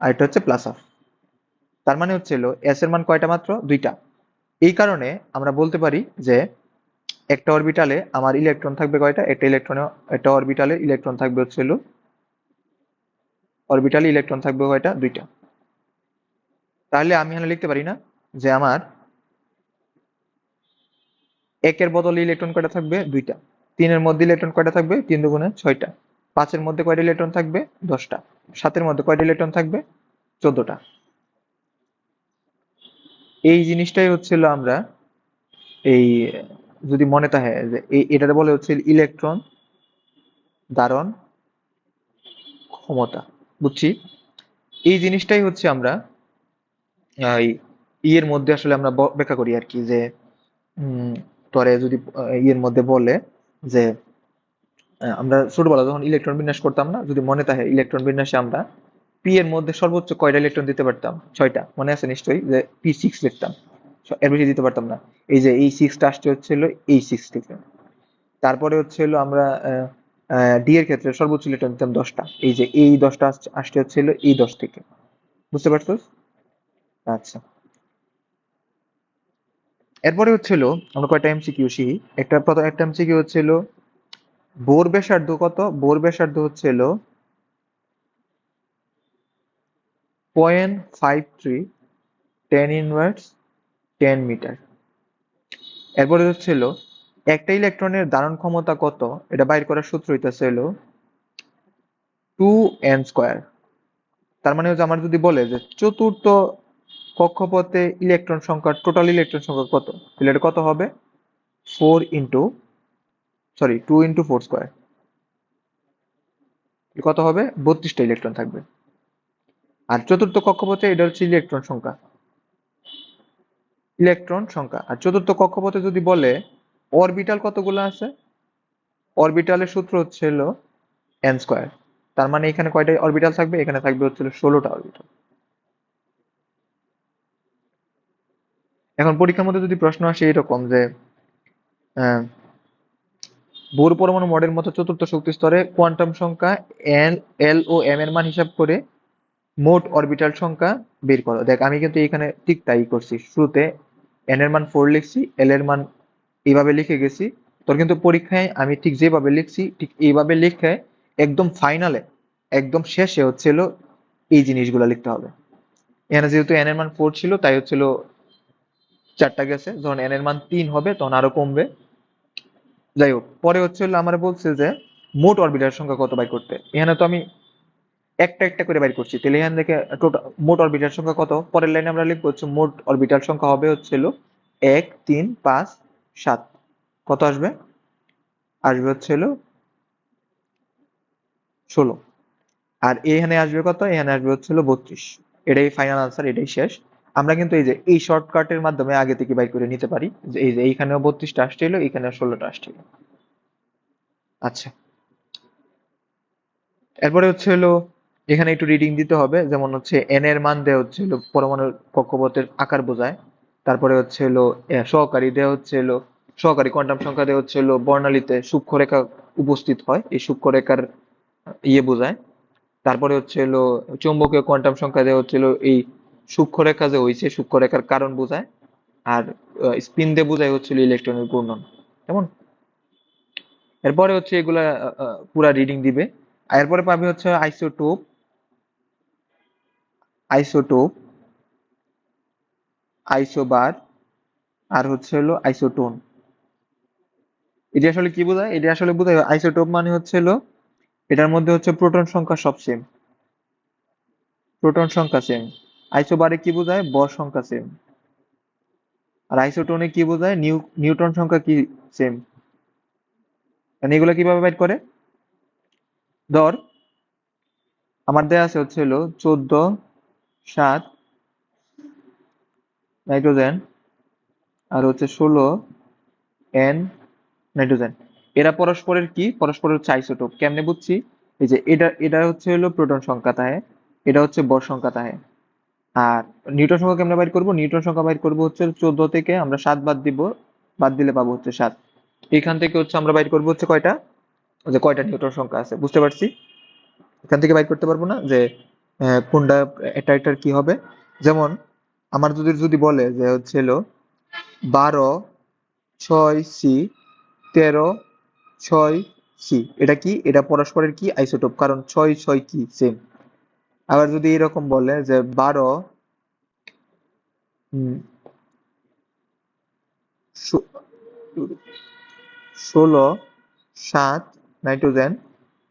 আর এটা হচ্ছে plus half তার মানে হচ্ছিল এস এর মান কয়টা মাত্র? দুইটা। এই কারণে আমরা বলতে পারি যে একটা অরবিটালে আমার ইলেকট্রন থাকবে কয়টা? একটা ইলেকট্রনে একটা অরবিটালে ইলেকট্রন থাকবে হচ্ছিল অরবিটালে ইলেকট্রন থাকবে কয়টা? দুইটা। তাহলে আমি এখানে লিখতে পারি না যে আমার একের বদলে ইলেকট্রন কয়টা থাকবে? দুইটা। তিনের মধ্যে ইলেকট্রন কয়টা থাকবে? তিন দুগুণে ছয়টা। পাঁচের মধ্যে কয়টা ইলেকট্রন থাকবে? দশটা। সাতের মধ্যে কয়টা ইলেকট্রন থাকবে? চোদ্দটা। এই জিনিসটাই হচ্ছিল আমরা এই যদি মনে থাকে যে এটাতে বলে হচ্ছে ইলেকট্রন ধারণ ক্ষমতা। বুঝছি? এই জিনিসটাই হচ্ছে আমরা ইয়ের মধ্যে আসলে আমরা ব্যাখ্যা করি আর কি যে উম, পরে যদি ইয়ের মধ্যে বলে যে আমরা ছোটবেলা যখন ইলেকট্রন বিন্যাস করতাম না, যদি মনে থাকে ইলেকট্রন বিন্যাসে আমরা পি এর মধ্যে সর্বোচ্চ কয়টা ইলেকট্রন দিতে পারতাম? ছয়টা। মনে আছে নিশ্চয়ই? যে পি সিক্স লিখতাম। এর বেশি দিতে পারতাম না। এই যে এই সিক্সটা আসছে হচ্ছিল এই সিক্স থেকে। তারপরে হচ্ছিল আমরা ডি এর ক্ষেত্রে সর্বোচ্চ ইলেকট্রন দিতাম দশটা। এই যে এই দশটা আসছে- আসছে হচ্ছিল এই দশ থেকে। বুঝতে পারছ আচ্ছা। এরপরে হচ্ছিল আমরা কয়টা এমসিকিউ শিখি? একটা প্রথম একটা এমসিকিউ হচ্ছিল বোর ব্যাসার্ধ কত? বোর ব্যাসার্ধ হচ্ছিল point five three ten inverse ten metre এরপরে হচ্ছিল একটা ইলেকট্রনের ধারণ ক্ষমতা কত? এটা বাইর করার সূত্র হইতেছে হলো টু এন স্কোয়ার তার মানে হচ্ছে আমার যদি বলে যে চতুর্থ কক্ষপথে ইলেকট্রন সংখ্যা টোটাল ইলেকট্রন সংখ্যা কত? তাহলে এটা কত হবে? Four into sorry two into four square কত হবে? বত্রিশটা ইলেকট্রন থাকবে। আর চতুর্থ কক্ষপথে এটা হচ্ছে ইলেকট্রন সংখ্যা। ইলেকট্রন সংখ্যা। আর চতুর্থ কক্ষপথে যদি বলে অরবিটাল কতগুলো আছে? অরবিটালের সূত্র হচ্ছে হলো এন স্কোয়ার তার মানে এখানে কয়টা অরবিটাল থাকবে? এখানে থাকবে হচ্ছে ষোলোটা অরবিটাল এখন পরীক্ষার মধ্যে যদি প্রশ্ন আসে এরকম যে বোর পরমাণু মডেল মতো চতুর্থ শক্তি স্তরে কোয়ান্টাম সংখ্যা এল এল ও এম এর মান হিসাব করে মোট অরবিটাল সংখ্যা বের করো। দেখ, আমি কিন্তু এখানে ঠিক তাই করছি। শুরুতে এন এর মান ফোর লিখছি, এল এর মান এইভাবে লিখে গেছি। তোর কিন্তু পরীক্ষায় আমি ঠিক যেভাবে লিখছি, ঠিক এইভাবে লিখে একদম ফাইনালে একদম শেষে হচ্ছিল এই জিনিসগুলো লিখতে হবে। এখানে যেহেতু এন এর মান ফোর ছিল, তাই হচ্ছিল চারটা গেছে। যখন এন এর মান তিন হবে, তখন আরও কমবে। যাই হোক, পরে হচ্ছে হলো আমার বলছে যে, মোট অরবিটাল সংখ্যা কত বাই করতে? এখানে তো আমি একটা একটা করে বাইর করছি। তাহলে এখান থেকে টোটাল মোট অরবিটাল সংখ্যা কত? পরের লাইনে আমরা লিখব হচ্ছে মোট অরবিটাল সংখ্যা হবে হচ্ছে হলো এক, তিন, পাঁচ, সাত। কত আসবে? আসবে হচ্ছে হলো ষোলো। আর এখানে আসবে কত? এখানে আসবে হচ্ছে হলো বত্রিশ। এটাই ফাইনাল আনসার এটাই শেষ। আমরা কিন্তু এই যে, এই শর্টকাটের মাধ্যমে আগে থেকে বাই করে নিতে পারি। যে এই যে, এইখানেও বত্রিশটা আসছিল এখানে ষোলোটা আসছিল। আচ্ছা। এরপরে হচ্ছে হলো, এখানে একটু রিডিং দিতে হবে। যেমন হচ্ছে এন এর মান দেওয়া হচ্ছে হলো পরমাণুর কক্ষপথের আকার বোঝায়। তারপরে হচ্ছে হলো সহকারী দেওয়া হচ্ছে হলো, সহকারী কোয়ান্টাম সংখ্যা দেওয়া হচ্ছে হলো, বর্ণালীতে সূক্ষ্মরেখা উপস্থিত হয়। এই সূক্ষ্মরেখার ইয়ে বোঝায়। তারপরে হচ্ছে হলো, চৌম্বকীয় কোয়ান্টাম সংখ্যা দেওয়া হচ্ছে হলো, এই সূক্ষ্মরেখা যে হয়েছে সূক্ষ্মরেখার কারণ বোঝায়, আর স্পিন দিয়ে বোঝায় হচ্ছিল ইলেকট্রনের ঘূর্ণন। কেমন? এরপরে হচ্ছে এগুলা পুরা রিডিং দিবে। এরপরে পাবে হচ্ছে আইসোটোপ আইসোটোপ আইসোবার আর হচ্ছে হলো আইসোটোন এটি আসলে কি বোঝায়? এটি আসলে বোঝায় আইসোটোপ মানে হচ্ছে হলো, এটার মধ্যে হচ্ছে প্রোটন সংখ্যা সব সেম প্রোটন সংখ্যা সেম আইসোবারে কি বোঝায়? বর সংখ্যা সেম আর আইসোটোনে কি বোঝায়? নিউটন সংখ্যা কি সেম মানে এগুলো কীভাবে বাইট করে? ধর, আমার দেয়া আছে হচ্ছে হলো চোদ্দ, সাত, নাইট্রোজেন, আর হচ্ছে ষোলো, এন, নাইট্রোজেন। এরা পরস্পরের কি? পরস্পরের হচ্ছে আইসোটোপ। কেমনে বুঝছি? এই যে এটা এটা হচ্ছে হলো প্রোটন সংখ্যা তাহে, এটা হচ্ছে বর সংখ্যা তাহে। আর নিউটন সংখ্যা কেমনে বাইর করব? নিউটন সংখ্যা বাইর করব হচ্ছে চোদ্দ থেকে আমরা সাত বাদ দিব, বাদ দিলে পাবো হচ্ছে সাত। এখান থেকে হচ্ছে আমরা বাইর করব হচ্ছে কয়টা? যে কয়টা নিউটন সংখ্যা আছে, বুঝতে পারছি? এখান থেকে বাইর করতে পারব না? যে কোনটা, এটা, এটার কি হবে? যেমন, আমার যদি যদি বলে যে হচ্ছে বারো, ছয়, সি, তেরো, ছয়, সি। এটা কি? এটা পরস্পরের কি? আইসোটোপ কারণ ছয় ছয় কি? সেম আবার যদি এরকম বলে যে বারো ষোলো, সাত, নাইট্রোজেন,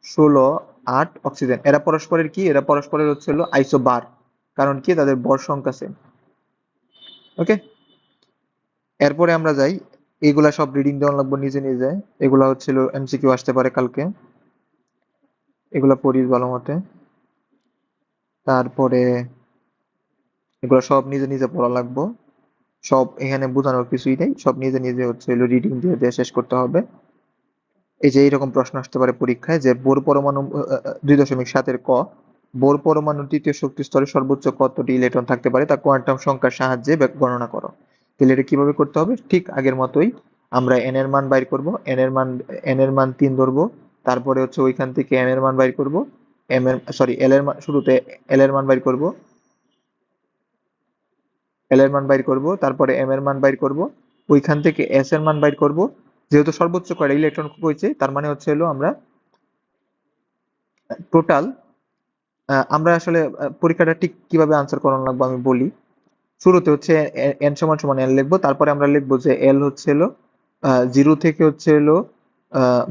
ষোলো, আট, অক্সিজেন। এরা পরস্পরের কি? এরা পরস্পরের হচ্ছে হলো আইসোবার। কারণ কি? তাদের ভর সংখ্যা সেম ওকে এরপরে আমরা যাই। এগুলা সব রিডিং দেওয়া লাগবে, নিজে নিজে। এগুলা হচ্ছিল এমসিকিউ আসতে পারে কালকে। এগুলা পড়িস ভালো মতে। তারপরে এগুলো সব নিজে নিজে পড়া লাগবো। সব এখানে বোঝানোর কিছুই নেই। সব নিজে নিজে হচ্ছে রিডিং দিয়ে দিয়ে শেষ করতে হবে। এই যে এইরকম প্রশ্ন আসতে পারে পরীক্ষায় যে বোর পরমাণু দুই দশমিক সাতের ক, বোর পরমাণু তৃতীয় শক্তি স্তরে সর্বোচ্চ কতটি ইলেকট্রন থাকতে পারে? তা কোয়ান্টাম সংখ্যার সাহায্যে গণনা করো। তাহলে এটা কীভাবে করতে হবে? ঠিক আগের মতোই আমরা এন এর মান বাইর করব। এন এর মান এন এর মান তিন ধরবো। তারপরে হচ্ছে ওইখান থেকে এন এর মান বাইর করব। এম এর সরি এল এর শুরুতে এল এর মান বাইর করব। এল এর মান বাইর করব, তারপরে এম এর মান বাইর করব, ওইখান থেকে এস এর মান বাইর করব। যেহেতু সর্বোচ্চ কয়টা ইলেকট্রন হয়েছে, তার মানে হচ্ছে হলো আমরা টোটাল আমরা আসলে পরীক্ষাটা ঠিক কীভাবে আনসার করানো লাগবে আমি বলি। শুরুতে হচ্ছে এন সমান সমান এল লিখব, তারপরে আমরা লিখব যে এল হচ্ছে হলো জিরো থেকে হচ্ছে হলো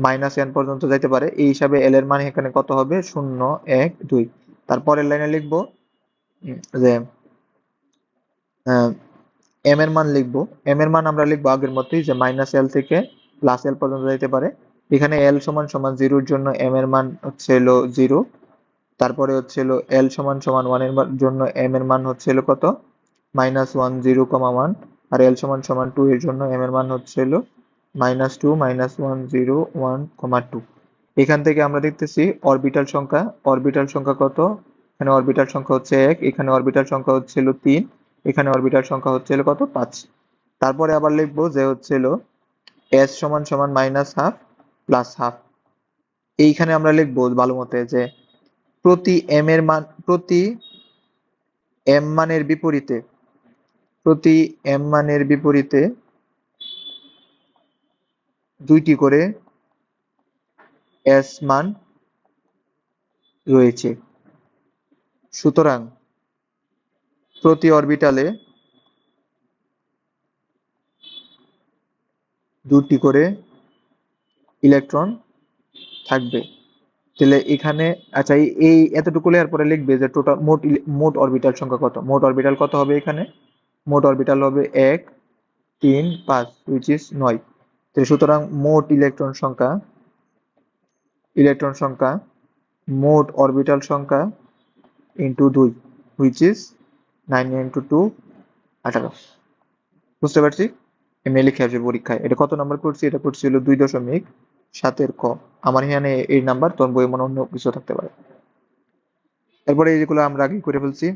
মাইনাস এন পর্যন্ত যাইতে পারে। এই হিসাবে এল এর মান এখানে কত হবে? শূন্য, এক, দুই। তারপরের লাইনে লিখব যে এম এর মান লিখব। এম এর মান আমরা লিখব আগের মতোই যে মাইনাস এল থেকে প্লাস এল পর্যন্ত যাইতে পারে। এখানে এল সমান সমান জিরোর জন্য এম এর মান হচ্ছে হলো জিরো তারপরে হচ্ছে হলো এল সমান সমান ওয়ানের জন্য এম এর মান হচ্ছে হলো কত? মাইনাস ওয়ান জিরো কমা ওয়ান আর এল সমান সমান টু এর জন্য এম এর মান হচ্ছে হলো minus two minus one zero one কমা টু এখান থেকে আমরা দেখতেছি অরবিটাল সংখ্যা অরবিটাল সংখ্যা কত? এখানে অরবিটাল সংখ্যা হচ্ছে এক, এখানে অরবিটাল সংখ্যা হচ্ছে হলো তিন, এখানে অরবিটাল সংখ্যা হচ্ছে হলো কত? পাঁচ। তারপরে আবার লিখব যে হচ্ছে হলো এস সমান সমান মাইনাস হাফ প্লাস হাফ এইখানে আমরা লিখব ভালো মতে যে প্রতি এম এর মান, প্রতি এম মানের বিপরীতে, প্রতি এম মানের বিপরীতে দুইটি করে এস মান রয়েছে। সুতরাং প্রতি অরবিটালে দুটি করে ইলেকট্রন থাকবে। তাহলে এখানে আচ্ছা এই- এতটুকু লেয়ার পরে লিখবে যে টোটাল মোট মোট অরবিটাল সংখ্যা কত? মোট অরবিটাল কত হবে এখানে? মোট অরবিটাল হবে এক, তিন, পাঁচ উইচ ইজ নয়। সুতরাং মোট ইলেকট্রন সংখ্যা ইলেকট্রন সংখ্যা, মোট অরবিটাল সংখ্যা ইন্টু দুই which is nine into two আঠারো। বুঝতে পারছি? এমনি লিখে আসবে পরীক্ষায়। এটা কত নাম্বার করছি? এটা করছি হলো দুই দশমিক সাতের ক। আমার এখানে এই নাম্বার তোর বই মনে অন্য কিছু থাকতে পারে। এরপরে এইগুলো আমরা আগে করে ফেলছি